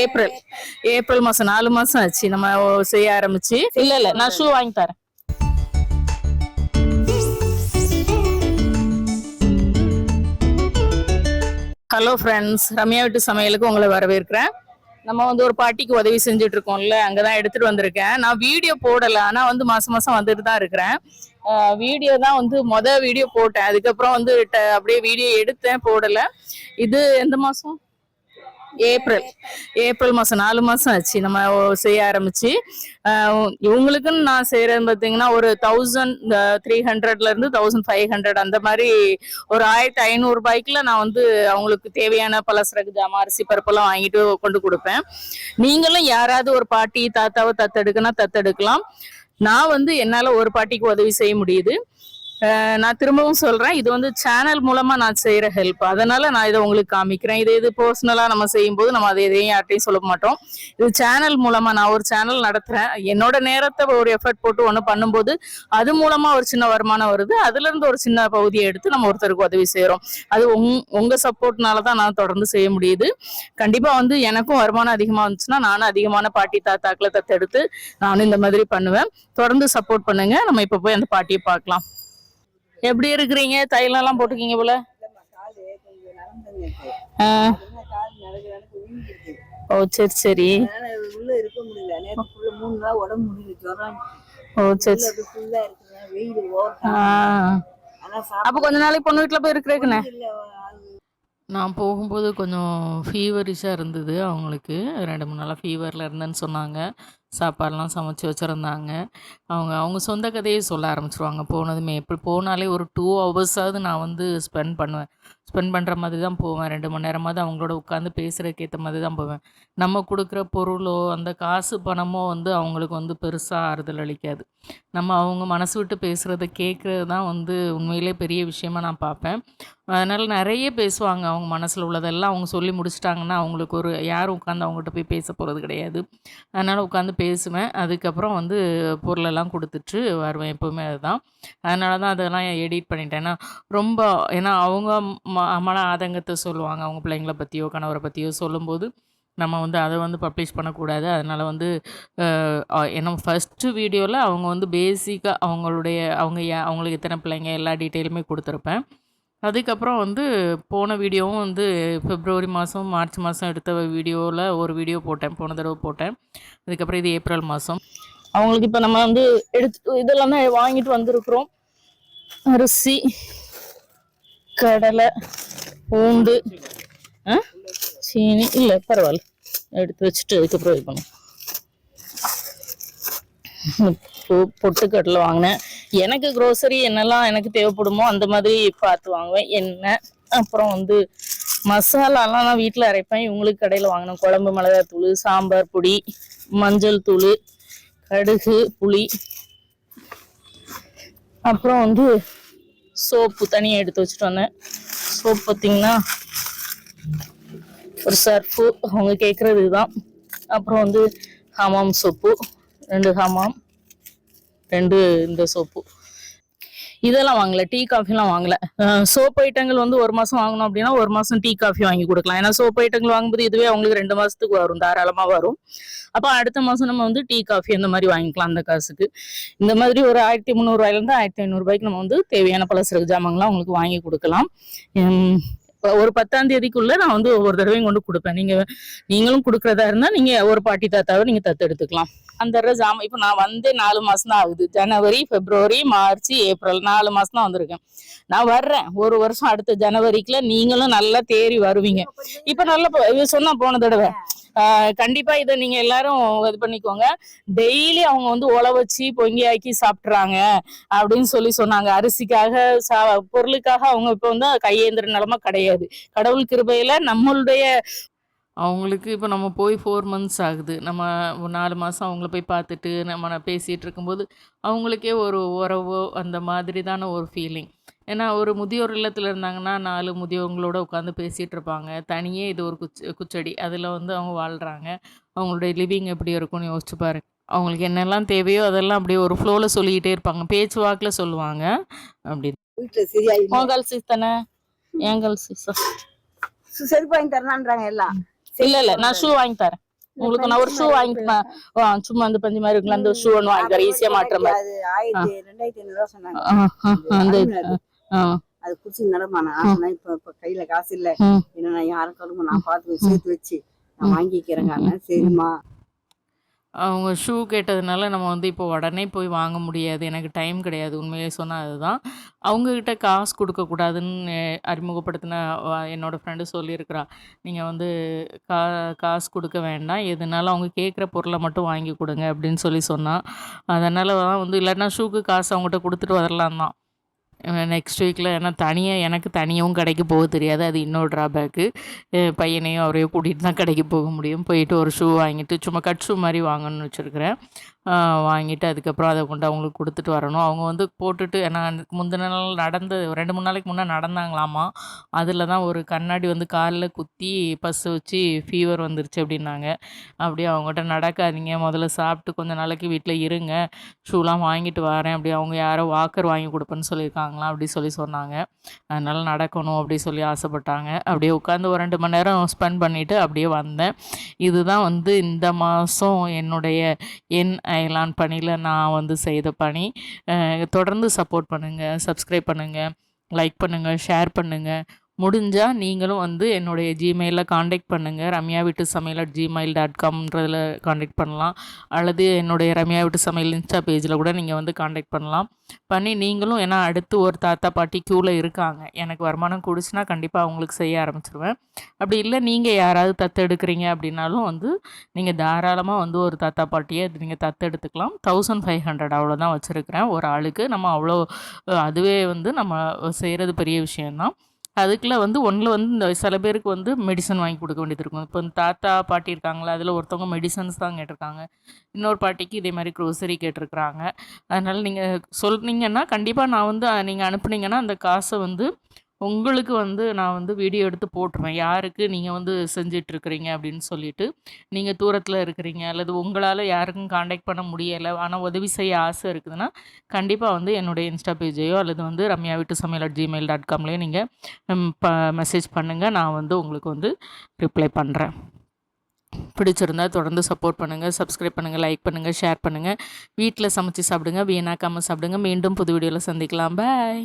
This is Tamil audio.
ஏப்ரல். ஏப்ரல் மாசம் நாலு மாசம் ஆச்சு. நம்ம செய்ய ஆரம்பிச்சு. இல்ல இல்ல நான் ஷூ வாங்கி தரேன். ஹலோ ஃப்ரெண்ட்ஸ் ரம்யா வீட்டு சமையலுக்கு உங்களை வரவேற்கிறேன். நம்ம வந்து ஒரு பாட்டிக்கு உதவி செஞ்சுட்டு இருக்கோம்ல அங்கதான் எடுத்துட்டு வந்திருக்கேன். நான் வீடியோ போடல ஆனா வந்து மாசம் மாசம் வந்துட்டு தான் இருக்கிறேன். வீடியோ தான் வந்து மொத வீடியோ போட்டேன். அதுக்கப்புறம் வந்து அப்படியே வீடியோ எடுத்தேன் போடல. இது எந்த மாசம்? ஏப்ரல். ஏப்ரல் மாசம் நாலு மாசம் ஆச்சு. நம்ம செய்ய ஆரம்பிச்சு. இவங்களுக்குன்னு நான் செய்யறது பார்த்தீங்கன்னா ஒரு தௌசண்ட் த்ரீ ஹண்ட்ரட்ல இருந்து தௌசண்ட் ஃபைவ் ஹண்ட்ரட் அந்த மாதிரி ஒரு ஆயிரத்தி ஐநூறு ரூபாய்க்குல நான் வந்து அவங்களுக்கு தேவையான பலசரக்கு ஜாமான் அரிசி பருப்பெல்லாம் வாங்கிட்டு கொண்டு கொடுப்பேன். நீங்களும் யாராவது ஒரு பாட்டி தாத்தாவை தத்தெடுக்கனா தத்தெடுக்கலாம். நான் வந்து என்னால ஒரு பாட்டிக்கு உதவி செய்ய முடியுது. நான் திரும்பவும் சொல்றேன். இது வந்து சேனல் மூலமா நான் செய்யற ஹெல்ப் அதனால நான் இதை உங்களுக்கு காமிக்கிறேன். இதே இது பர்சனலா நம்ம செய்யும்போது நம்ம அதை எதையும் யார்ட்டையும் சொல்ல மாட்டோம். இது சேனல் மூலமா நான் ஒரு சேனல் நடத்துறேன். என்னோட நேரத்தை ஒரு எஃபர்ட் போட்டு ஒன்று பண்ணும்போது அது மூலமா ஒரு சின்ன வருமானம் வருது. அதுல இருந்து ஒரு சின்ன பகுதியை எடுத்து நம்ம ஒருத்தருக்கு உதவி செய்யறோம் அது உங் உங்க சப்போர்ட்னால தான் நான் தொடர்ந்து செய்ய முடியுது. கண்டிப்பா வந்து எனக்கும் வருமானம் அதிகமா வந்துச்சுன்னா நானும் அதிகமான பாட்டி தாத்தாக்களை தத்தெடுத்து நானும் இந்த மாதிரி பண்ணுவேன். தொடர்ந்து சப்போர்ட் பண்ணுங்க. நம்ம இப்ப போய் அந்த பாட்டியை பார்க்கலாம். எப்படி இருக்கிறீங்க? தைலம் எல்லாம் போட்டுக்கீங்க போல. ஓ சரி சரி. உள்ள இருக்க முடியல. நேற்று ஃபுல்லா மூணு நாள் உடம்பு முடியல ஜுரம். ஓ சரி அப்படி ஃபுல்லா இருக்குங்க வெயில் அப்ப கொஞ்ச நாளைக்கு பொண்ணு வீட்டுல போய் இருக்கிறேக்குண்ணே நான் போகும்போது கொஞ்சம் ஃபீவரிஷாக இருந்தது அவங்களுக்கு. ரெண்டு மூணு நாளாக ஃபீவரில் இருந்தேன்னு சொன்னாங்க. சாப்பாடெலாம் சமைச்சு வச்சுருந்தாங்க. அவங்க அவங்க சொந்த கதையை சொல்ல ஆரம்பிச்சிருவாங்க. போனதுமே எப்படி போனாலே ஒரு டூ ஹவர்ஸாவது நான் வந்து ஸ்பெண்ட் பண்ணுவேன். ஸ்பெண்ட் பண்ணுற மாதிரி தான் போவேன். ரெண்டு மணி நேரமாவது அவங்களோட உட்காந்து பேசுகிறதுக்கு ஏற்ற மாதிரி தான் போவேன். நம்ம கொடுக்குற பொருளோ அந்த காசு பணமோ வந்து அவங்களுக்கு வந்து பெருசாக ஆறுதல் அளிக்காது. நம்ம அவங்க மனசு விட்டு பேசுகிறத கேட்குறது தான் வந்து உண்மையிலே பெரிய விஷயமா நான் பார்ப்பேன். அதனால் நிறைய பேசுவாங்க அவங்க மனசில் உள்ளதெல்லாம். அவங்க சொல்லி முடிச்சிட்டாங்கன்னா அவங்களுக்கு ஒரு யாரும் உட்காந்து அவங்ககிட்ட போய் பேச போகிறது கிடையாது. அதனால் உட்காந்து பேசுவேன். அதுக்கப்புறம் வந்து பொருளெல்லாம் கொடுத்துட்டு வருவேன் எப்போவுமே அதுதான். அதனால தான் அதெல்லாம் எடிட் பண்ணிட்டேன்னா ரொம்ப ஏன்னா அவங்க ம மன ஆதங்கத்தை சொல்லுவாங்க. அவங்க பிள்ளைங்களை பற்றியோ கணவரை பற்றியோ சொல்லும்போது நம்ம வந்து அதை வந்து பப்ளிஷ் பண்ணக்கூடாது. அதனால் வந்து ஏன்னா ஃபஸ்ட்டு வீடியோவில் அவங்க வந்து பேசிக்காக அவங்களுடைய அவங்க யா- அவங்களுக்கு எத்தனை பிள்ளைங்க எல்லா டீட்டெயிலுமே கொடுத்துருப்பேன். அதுக்கப்புறம் வந்து போன வீடியோவும் வந்து பிப்ரவரி மாதம் மார்ச் மாதம் எடுத்த வீடியோவில் ஒரு வீடியோ போட்டேன். போன தடவை போட்டேன். அதுக்கப்புறம் இது ஏப்ரல் மாதம் அவங்களுக்கு இப்போ நம்ம வந்து எடுத்து இதெல்லாம் தான் வாங்கிட்டு வந்திருக்கிறோம். அரிசி கடலை பூண்டு ஆ? சீனி இல்லை பரவாயில்ல. எடுத்து வச்சுட்டு அதுக்கப்புறம் இது பண்ணும் பொ- பொட்டுக்கடலை வாங்கினேன். எனக்கு க்ரோசரி என்னெல்லாம் எனக்கு தேவைப்படுமோ அந்த மாதிரி பார்த்து வாங்குவேன். எண்ணெய் அப்புறம் வந்து மசாலாலாம் நான் வீட்டில் அரைப்பேன். இவங்களுக்கு கடையில் வாங்கினேன் குழம்பு மிளகாய் தூள் சாம்பார் பொடி மஞ்சள் தூள் கடுகு புளி. அப்புறம் வந்து சோப்பு தனியாக எடுத்து வச்சுட்டு வந்தேன். சோப் பார்த்தீங்கன்னா ஒரு சர்ஃபு. அவங்க கேட்குறது தான் அப்புறம் வந்து ஹமாம் சோப்பு ரெண்டு ஹமாம். ரெண்டு இந்த சோப்பு இதெல்லாம் வாங்கல டீ காஃபிலாம் வாங்கல. சோப் ஐட்டங்கள் வந்து ஒரு மாசம் வாங்கணும் அப்படின்னா ஒரு மாசம் டீ காஃபி வாங்கி கொடுக்கலாம். ஏன்னா சோப் ஐட்டங்கள் வாங்கும்போது இதுவே அவங்களுக்கு ரெண்டு மாசத்துக்கு வரும் தாராளமா வரும். அப்போ அடுத்த மாசம் நம்ம வந்து டீ காஃபி அந்த மாதிரி வாங்கிக்கலாம் அந்த காசுக்கு. இந்த மாதிரி ஒரு ஆயிரத்தி முந்நூறுவாயிலேருந்து ஆயிரத்தி ஐநூறுபாய்க்கு நம்ம வந்து தேவையான பலசரக்கு ஜாமான்லாம் உங்களுக்கு வாங்கி கொடுக்கலாம். ஒரு பத்தாம் தேதிக்குள்ள நான் வந்து ஒவ்வொரு தடவையும் கொண்டு கொடுப்பேன். நீங்க நீங்களும் கொடுக்கறதா இருந்தா நீங்க ஒரு பாட்டி தாத்தாவை நீங்க தத்து எடுத்துக்கலாம். அந்த ஜாமான் இப்போ நான் வந்து நாலு மாசம் தான் ஆகுது. ஜனவரி பிப்ரவரி மார்ச் ஏப்ரல் நாலு மாசம் தான் வந்திருக்கேன். நான் வர்றேன். ஒரு வருஷம் அடுத்த ஜனவரிக்குள்ள நீங்களும் நல்லா தேறி வருவீங்க. இப்ப நல்லா சொன்னா போன தடவை. கண்டிப்பா இதை நீங்க எல்லாரும் இது பண்ணிக்கோங்க. டெய்லி அவங்க வந்து உழ வச்சு பொங்கி ஆக்கி சாப்பிட்றாங்க அப்படின்னு சொல்லி சொன்னாங்க. அரிசிக்காக சா பொருளுக்காக அவங்க இப்ப வந்து கையேந்திர நிலமா கிடையாது. கடவுள் கிருபையில நம்மளுடைய அவங்களுக்கு இப்போ நம்ம போய் ஃபோர் மந்த்ஸ் ஆகுது. நம்ம நாலு மாதம் அவங்கள போய் பார்த்துட்டு நம்ம பேசிகிட்டு இருக்கும்போது அவங்களுக்கே ஒரு உறவோ அந்த மாதிரி தான ஒரு ஃபீலிங் ஏன்னா ஒரு முதியோர் இல்லத்தில் இருந்தாங்கன்னா நாலு முதியோர்களோட உட்காந்து பேசிகிட்டு இருப்பாங்க. தனியே இது ஒரு குச் குச்சடி. அதில் வந்து அவங்க வாழ்கிறாங்க அவங்களுடைய லிவிங் எப்படி இருக்கும்னு யோசிச்சு பாருங்க அவங்களுக்கு என்னெல்லாம் தேவையோ அதெல்லாம் அப்படியே ஒரு ஃப்ளோவில் சொல்லிக்கிட்டே இருப்பாங்க. பேச்சு வாக்கில் சொல்லுவாங்க. அப்படி. உன் கேர்ள்ஸ் தானே? என் கேர்ள்ஸ் சு- செருப்பு வாங்கி தரலான்றாங்க எல்லாம். இல்ல இல்ல. நான் ஷூ வாங்கி தரேன். உங்களுக்கு நான் ஒரு ஷூ வாங்கி சும்மா அந்த பஞ்சு மாதிரி இருக்குல்ல அந்த ஷூ ஒன்று வாங்கி தரேன். ஈஸியா மாட்டுற மாதிரி. அந்த அது குடிச்சு நடமா நான் இப்ப இப்ப கையில காசு இல்ல. என்ன நான் யாரும் கடுமை நான் பார்த்து சேர்த்து வச்சு நான் வாங்கிக்கிறேங்க. சரிம்மா. அவங்க ஷூ கேட்டதுனால நம்ம வந்து இப்போ உடனே போய் வாங்க முடியாது. எனக்கு டைம் கிடையாது. உண்மையிலே சொன்னால் அதுதான். அவங்கக்கிட்ட காசு கொடுக்கக்கூடாதுன்னு அறிமுகப்படுத்தின வ- என்னோட ஃப்ரெண்டு சொல்லியிருக்கிறா. நீங்கள் வந்து கா காசு கொடுக்க வேண்டாம். எதுனாலும் அவங்க கேட்குற பொருளை மட்டும் வாங்கி கொடுங்க அப்படின்னு சொல்லி சொன்னா. அதனால் தான் வந்து இல்லைன்னா ஷூக்கு காசு அவங்ககிட்ட கொடுத்துட்டு வரலாம் தான் நெக்ஸ்ட் வீக்கில் ஏன்னா தனியாக எனக்கு தனியாகவும் கடைக்கு போக தெரியாது. அது இன்னொரு ட்ராபேக்கு பையனையும் அவரையும் கூட்டிகிட்டு தான் கடைக்கு போக முடியும். போயிட்டு ஒரு ஷூ வாங்கிட்டு சும்மா கட் ஷூ மாதிரி வாங்கணும்னு வச்சுருக்கிறேன். வாங்கிட்டு அதுக்கப்புறம் அதை கொண்டு அவங்களுக்கு கொடுத்துட்டு வரணும். அவங்க வந்து போட்டுட்டு ஏன்னா முந்தின நாள் நடந்து ரெண்டு மூணு நாளைக்கு முன்னே நடந்தாங்களாமா? அதில் தான் ஒரு கண்ணாடி வந்து காலில் குத்தி பஸ் வச்சு ஃபீவர் வந்துருச்சு அப்படின்னாங்க. அப்படியே அவங்ககிட்ட நடக்காதீங்க முதல்ல சாப்பிட்டு கொஞ்ச நாளைக்கு வீட்டில் இருங்க. ஷூலாம் வாங்கிட்டு வரேன். அப்படி அவங்க யாரோ வாக்கர் வாங்கி கொடுப்பேன்னு சொல்லியிருக்காங்க. சொல்லியிருக்காங்களாம் அப்படி சொல்லி சொன்னாங்க. அதனால் நடக்கணும் அப்படி சொல்லி ஆசைப்பட்டாங்க. அப்படியே உட்காந்து ஒரு ரெண்டு மணி நேரம் ஸ்பெண்ட் பண்ணிவிட்டு அப்படியே வந்தேன். இதுதான் வந்து இந்த மாதம் என்னுடைய என் அயலான் பணியில் நான் வந்து செய்த பணி. தொடர்ந்து சப்போர்ட் பண்ணுங்கள் சப்ஸ்கிரைப் பண்ணுங்கள் லைக் பண்ணுங்கள் ஷேர் பண்ணுங்கள் முடிஞ்சால் நீங்களும் வந்து என்னுடைய ஜிமெயிலில் காண்டாக்ட் பண்ணுங்கள் ரம்யா வீட்டு சமையல் அட் ஜிமெயில் டாட் காம்ன்றதில் காண்டாக்ட் பண்ணலாம். அல்லது என்னுடைய ரம்யா வீட்டு சமையல் இன்ஸ்டா பேஜில் கூட நீங்கள் வந்து காண்டாக்ட் பண்ணலாம். பண்ணி நீங்களும் ஏன்னா அடுத்து ஒரு தாத்தா பாட்டி க்யூவில் இருக்காங்க. எனக்கு வருமானம் கூடுச்சுன்னா கண்டிப்பாக அவங்களுக்கு செய்ய ஆரம்பிச்சிருவேன். அப்படி இல்லை நீங்கள் யாராவது தத்தெடுக்கிறீங்க அப்படின்னாலும் வந்து நீங்கள் தாராளமாக வந்து ஒரு தாத்தா பாட்டியை நீங்கள் நீங்கள் தத்தெடுத்துக்கலாம் தௌசண்ட் ஃபைவ் ஹண்ட்ரட் அவ்வளோதான் வச்சுருக்கிறேன். ஒரு ஆளுக்கு நம்ம அவ்வளோ அதுவே வந்து நம்ம செய்கிறது பெரிய விஷயந்தான் அதுக்குள்ளே வந்து ஒன்றில் வந்து இந்த சில பேருக்கு வந்து மெடிசன் வாங்கி கொடுக்க வேண்டியது இருக்கும். இப்போ இந்த தாத்தா பாட்டி இருக்காங்களா அதில் ஒருத்தவங்க மெடிசன்ஸ் தான் கேட்டிருக்காங்க. இன்னொரு பாட்டிக்கு இதே மாதிரி க்ரோசரி கேட்டிருக்கிறாங்க. அதனால் நீங்கள் சொன்னீங்கன்னா கண்டிப்பாக நான் வந்து நீங்கள் அனுப்புனீங்கன்னா அந்த காசை வந்து உங்களுக்கு வந்து நான் வந்து வீடியோ எடுத்து போட்டுருவேன். யாருக்கு நீங்கள் வந்து செஞ்சிட்ருக்கிறீங்க அப்படின்னு சொல்லிட்டு நீங்கள் தூரத்தில் இருக்கிறீங்க அல்லது உங்களால் யாருக்கும் காண்டாக்ட் பண்ண முடியலை ஆனால் உதவி செய்ய ஆசை இருக்குதுன்னா கண்டிப்பாக வந்து என்னுடைய இன்ஸ்டா பேஜையோ அல்லது வந்து ரம்யா வீட்டு சமையல் அட் ஜிமெயில் டாட் காம்லேயோ நீங்கள் ப மெசேஜ் பண்ணுங்கள் நான் வந்து உங்களுக்கு வந்து ரிப்ளை பண்ணுறேன் பிடிச்சிருந்தா தொடர்ந்து சப்போர்ட் பண்ணுங்கள் சப்ஸ்கிரைப் பண்ணுங்கள் லைக் பண்ணுங்கள் ஷேர் பண்ணுங்கள் வீட்டில் சமைச்சு சாப்பிடுங்க வீணாக்காமல் சாப்பிடுங்க. மீண்டும் புது வீடியோவில் சந்திக்கலாம். பாய்